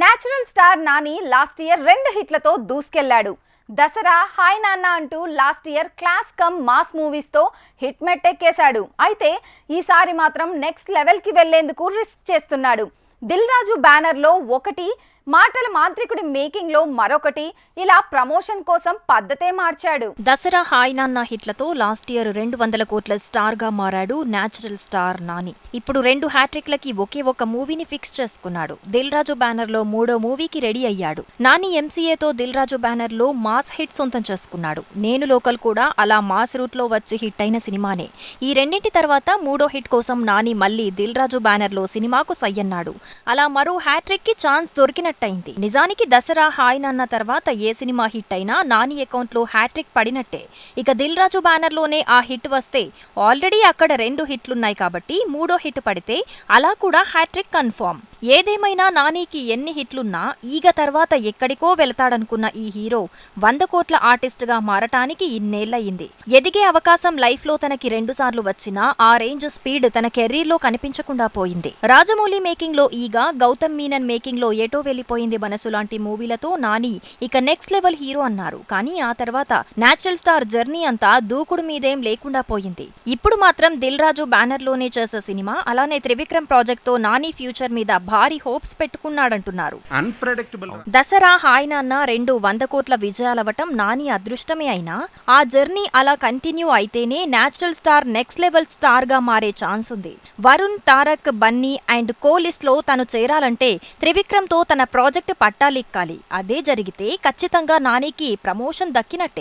Natural star Nani last year రెండు హిట్లతో దూసుకెళ్ళాడు. దసరా హాయ్ నాన్న అంటూ last year class cum mass మూవీస్తో hit మెట్టెక్కేశాడు. అయితే ఈసారి మాత్రం నెక్స్ట్ లెవెల్కి వెళ్ళేందుకు రిస్క్ చేస్తున్నాడు. దిల్ రాజు బ్యానర్లో ఒకటి మాటల మాంత్రికుడి మేకింగ్లో మరొకటి ఇలా ప్రమోషన్ కోసం పద్ధతే మార్చాడు. దసరా హాయ్ నాన్న హిట్లతో లాస్ట్ ఇయర్ రెండు వందల కోట్ల స్టార్గా మారాడు నాచురల్ స్టార్ నాని. ఇప్పుడు రెండు హ్యాట్రిక్లకి ఒకే ఒక మూవీని ఫిక్స్ చేసుకున్నాడు. దిల్ రాజు బ్యానర్లో మూడో మూవీకి రెడీ అయ్యాడు. నాని ఎంసీఏతో దిల్ రాజు బ్యానర్లో మాస్ హిట్ సొంతం చేసుకున్నాడు. నేను లోకల్ కూడా అలా మాస్ రూట్లో వచ్చి హిట్ అయిన సినిమానే. ఈ రెండింటి తర్వాత మూడో హిట్ కోసం నాని మళ్ళీ దిల్ రాజు బ్యానర్లో సినిమాకు సయ్యన్నాడు. అలా మరో హ్యాట్రిక్కి ఛాన్స్ పడినట్టయింది నిజానికి దసరా హాయ్ నాన్న తర్వాత ఏ సినిమా హిట్ అయినా నాని అకౌంట్లో హ్యాట్రిక్ పడినట్టే. ఇక దిల్ రాజు బ్యానర్లోనే ఆ హిట్ వస్తే ఆల్రెడీ అక్కడ రెండు హిట్లున్నాయి కాబట్టి మూడో హిట్ పడితే అలా కూడా హ్యాట్రిక్ కన్ఫర్మ్ ఏదేమైనా నానికి ఎన్ని హిట్లున్నా ఈగ తర్వాత ఎక్కడికో వెళతాడనుకున్న ఈ హీరో వంద కోట్ల ఆర్టిస్ట్గా మారటానికి ఇన్నేళ్ళయింది ఎదిగే అవకాశం లైఫ్లో తనకి రెండుసార్లు వచ్చినా ఆ రేంజ్ స్పీడ్ తన కెరీర్లో కనిపించకుండా పోయింది. రాజమౌళి మేకింగ్లో ఈగ గౌతమ్ మీనన్ మేకింగ్లో ఏటో వెళ్ళిపోయింది వెళ్ళిపోయింది మనసు లాంటి మూవీలతో నాని ఇక నెక్స్ట్ లెవెల్ హీరో అన్నారు. కానీ ఆ తర్వాత నేచురల్ స్టార్ జర్నీ అంతా దూకుడు మీదేం లేకుండా పోయింది. ఇప్పుడు మాత్రం దిల్ రాజు బ్యానర్లోనే చేసే సినిమా అలానే త్రివిక్రమ్ ప్రాజెక్ట్తో నాని ఫ్యూచర్ మీద భారీ హోప్స్ పెట్టుకున్నాడంటున్నారు. దసరా హాయ్ నాన్న రెండు వంద కోట్ల విజయాలవటం నాని అదృష్టమే అయినా ఆ జర్నీ అలా కంటిన్యూ అయితేనే నేచురల్ స్టార్ నెక్స్ట్ లెవెల్ స్టార్గా మారే ఛాన్స్ ఉంది. వరుణ్ తారక్ బన్నీ అండ్ కో లిస్ట్లో తను చేరాలంటే త్రివిక్రమ్తో తన ప్రాజెక్ట్ పట్టాలెక్కాలి అదే జరిగితే ఖచ్చితంగా నానికి ప్రమోషన్ దక్కినట్టే.